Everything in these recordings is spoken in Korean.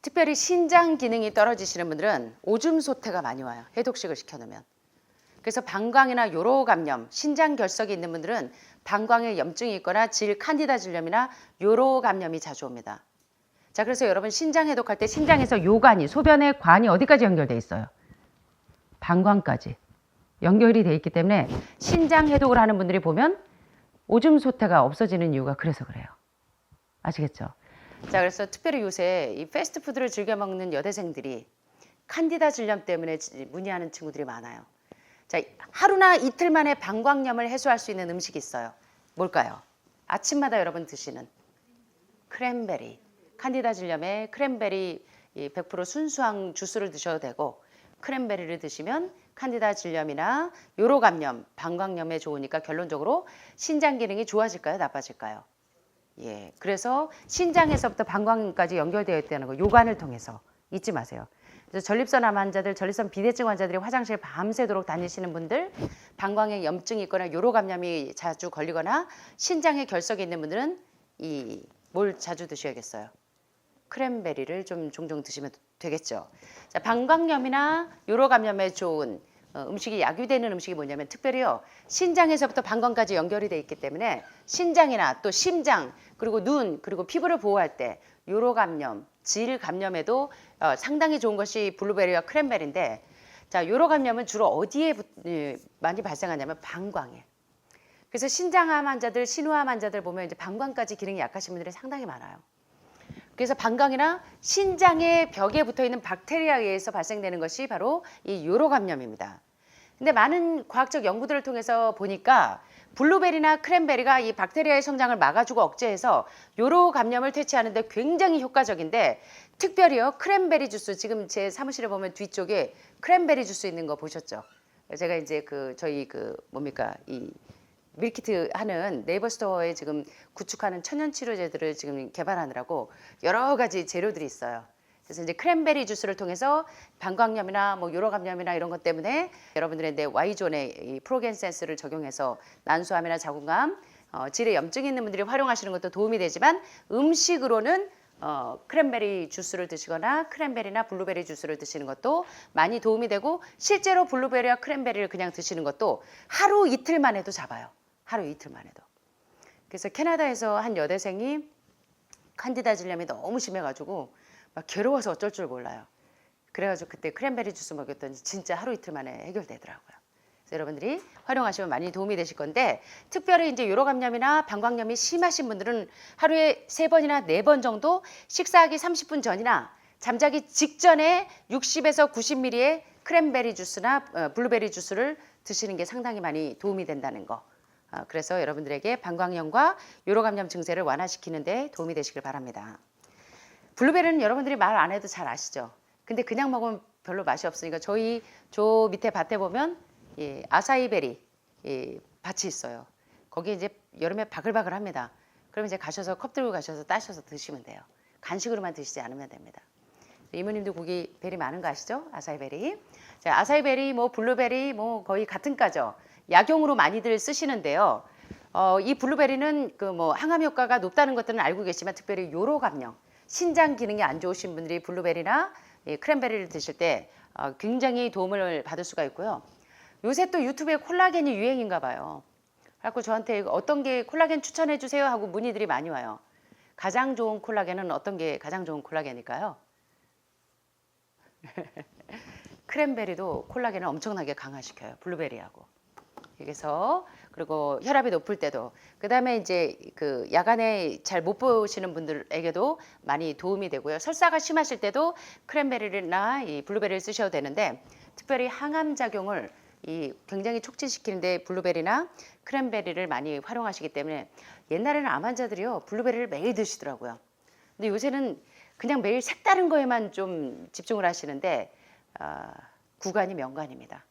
특별히 신장 기능이 떨어지시는 분들은 오줌 소태가 많이 와요. 해독식을 시켜놓으면. 그래서 방광이나 요로 감염, 신장 결석이 있는 분들은 방광에 염증이 있거나 질 칸디다 질염이나 요로 감염이 자주 옵니다. 자, 그래서 여러분 신장 해독할 때 신장에서 요관이 소변의 관이 어디까지 연결돼 있어요? 방광까지 연결이 돼 있기 때문에 신장 해독을 하는 분들이 보면 오줌 소태가 없어지는 이유가 그래서 그래요. 아시겠죠? 자, 그래서 특별히 요새 이 패스트푸드를 즐겨 먹는 여대생들이 칸디다 질염 때문에 지- 문의하는 친구들이 많아요. 자, 하루나 이틀 만에 방광염을 해소할 수 있는 음식이 있어요. 뭘까요? 아침마다 여러분 드시는 크랜베리. 칸디다 질염에 크랜베리 이100% 순수한 주스를 드셔도 되고 크랜베리를 드시면 칸디다 질염이나 요로 감염, 방광염에 좋으니까 결론적으로 신장 기능이 좋아질까요, 나빠질까요? 예. 그래서 신장에서부터 방광까지 연결되어 있다는 거 요관을 통해서 잊지 마세요. 그래서 전립선 암 환자들, 전립선 비대증 환자들이 화장실 밤새도록 다니시는 분들, 방광에 염증이 있거나 요로 감염이 자주 걸리거나 신장에 결석이 있는 분들은 이 뭘 자주 드셔야겠어요. 크랜베리를 좀 종종 드시면 되겠죠. 자, 방광염이나 요로 감염에 좋은 어, 음식이 약유되는 음식이 뭐냐면 특별히요 신장에서부터 방광까지 연결이 돼 있기 때문에 신장이나 또 심장 그리고 눈 그리고 피부를 보호할 때 요로 감염, 질 감염에도 어, 상당히 좋은 것이 블루베리와 크랜베리인데 자 요로 감염은 주로 어디에 부- 예, 많이 발생하냐면 방광에. 그래서 신장암 환자들, 신우암 환자들 보면 이제 방광까지 기능이 약하신 분들이 상당히 많아요. 그래서 방광이나 신장의 벽에 붙어 있는 박테리아에 의해서 발생되는 것이 바로 이 요로 감염입니다. 근데 많은 과학적 연구들을 통해서 보니까 블루베리나 크랜베리가 이 박테리아의 성장을 막아주고 억제해서 요로 감염을 퇴치하는데 굉장히 효과적인데 특별히요 크랜베리 주스 지금 제 사무실에 보면 뒤쪽에 크랜베리 주스 있는 거 보셨죠? 제가 이제 그 저희 그 뭡니까 이 밀키트 하는 네이버 스토어에 지금 구축하는 천연 치료제들을 지금 개발하느라고 여러 가지 재료들이 있어요. 그래서 이제 크랜베리 주스를 통해서 방광염이나 뭐 요로 감염이나 이런 것 때문에 여러분들의 내 Y존에 이 프로겐센스를 적용해서 난소암이나 자궁암, 어, 질에 염증이 있는 분들이 활용하시는 것도 도움이 되지만 음식으로는 어, 크랜베리 주스를 드시거나 크랜베리나 블루베리 주스를 드시는 것도 많이 도움이 되고 실제로 블루베리와 크랜베리를 그냥 드시는 것도 하루 이틀만 해도 잡아요. 하루 이틀만 해도. 그래서 캐나다에서 한 여대생이 칸디다 질염이 너무 심해가지고 막 괴로워서 어쩔 줄 몰라요. 그래가지고 그때 크랜베리 주스 먹였더니 진짜 하루 이틀 만에 해결되더라고요. 그래서 여러분들이 활용하시면 많이 도움이 되실 건데 특별히 이제 요로 감염이나 방광염이 심하신 분들은 하루에 세 번이나 네 번 정도 식사하기 30분 전이나 잠자기 직전에 60에서 90ml의 크랜베리 주스나 어, 블루베리 주스를 드시는 게 상당히 많이 도움이 된다는 거. 어, 그래서 여러분들에게 방광염과 요로 감염 증세를 완화시키는 데 도움이 되시길 바랍니다. 블루베리는 여러분들이 말 안 해도 잘 아시죠? 근데 그냥 먹으면 별로 맛이 없으니까 저희 저 밑에 밭에 보면 이 아사이베리 이 밭이 있어요. 거기 이제 여름에 바글바글합니다. 그럼 이제 가셔서 컵 들고 가셔서 따셔서 드시면 돼요. 간식으로만 드시지 않으면 됩니다. 이모님도 거기 베리 많은 거 아시죠? 아사이베리. 자, 아사이베리, 뭐 블루베리, 뭐 거의 같은 과죠. 약용으로 많이들 쓰시는데요. 어, 이 블루베리는 그 뭐 항암 효과가 높다는 것들은 알고 계시지만 특별히 요로 감염, 신장 기능이 안 좋으신 분들이 블루베리나 이 크랜베리를 드실 때 어, 굉장히 도움을 받을 수가 있고요. 요새 또 유튜브에 콜라겐이 유행인가 봐요. 그래갖고 저한테 어떤 게 콜라겐 추천해 주세요 하고 문의들이 많이 와요. 가장 좋은 콜라겐은 어떤 게 가장 좋은 콜라겐일까요? 크랜베리도 콜라겐을 엄청나게 강화시켜요. 블루베리하고. 그래서 그리고 혈압이 높을 때도 그다음에 이제 그 야간에 잘 못 보시는 분들에게도 많이 도움이 되고요. 설사가 심하실 때도 크랜베리나 이 블루베리를 쓰셔도 되는데 특별히 항암 작용을 이 굉장히 촉진시키는데 블루베리나 크랜베리를 많이 활용하시기 때문에 옛날에는 암 환자들이요 블루베리를 매일 드시더라고요. 근데 요새는 그냥 매일 색다른 거에만 좀 집중을 하시는데 아, 구간이 명간입니다.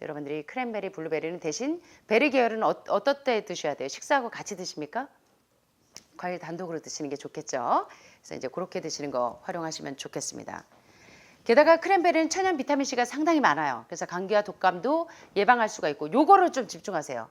여러분들이 크랜베리, 블루베리는 대신 베리 계열은 어, 어떨 때 드셔야 돼요? 식사하고 같이 드십니까? 과일 단독으로 드시는 게 좋겠죠. 그래서 이제 그렇게 드시는 거 활용하시면 좋겠습니다. 게다가 크랜베리는 천연 비타민 C가 상당히 많아요. 그래서 감기와 독감도 예방할 수가 있고 요거를 좀 집중하세요.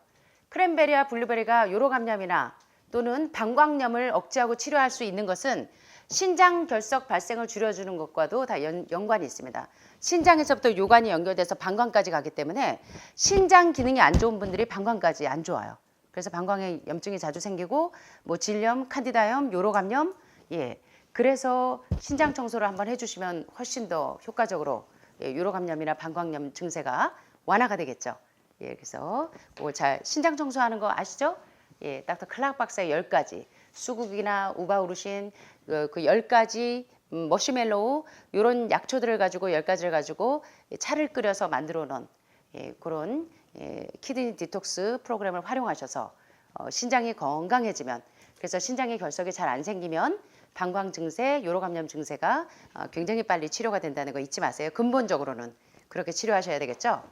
크랜베리와 블루베리가 요로 감염이나 또는 방광염을 억제하고 치료할 수 있는 것은 신장 결석 발생을 줄여주는 것과도 다 연, 연관이 있습니다. 신장에서부터 요관이 연결돼서 방광까지 가기 때문에 신장 기능이 안 좋은 분들이 방광까지 안 좋아요. 그래서 방광에 염증이 자주 생기고 뭐 질염, 칸디다염, 요로 감염, 예. 그래서 신장 청소를 한번 해주시면 훨씬 더 효과적으로 예, 요로 감염이나 방광염 증세가 완화가 되겠죠. 예, 그래서 그거 잘 신장 청소하는 거 아시죠? 예, 닥터 클락 박사의 열 가지 수국이나 우바우르신 그, 그 10가지 음, 머시멜로우 이런 약초들을 가지고 열 가지를 가지고 차를 끓여서 만들어 놓은 예, 그런 예, 키드니 디톡스 프로그램을 활용하셔서 어, 신장이 건강해지면 그래서 신장의 결석이 잘 안 생기면 방광 증세, 요로 감염 증세가 어, 굉장히 빨리 치료가 된다는 거 잊지 마세요. 근본적으로는 그렇게 치료하셔야 되겠죠.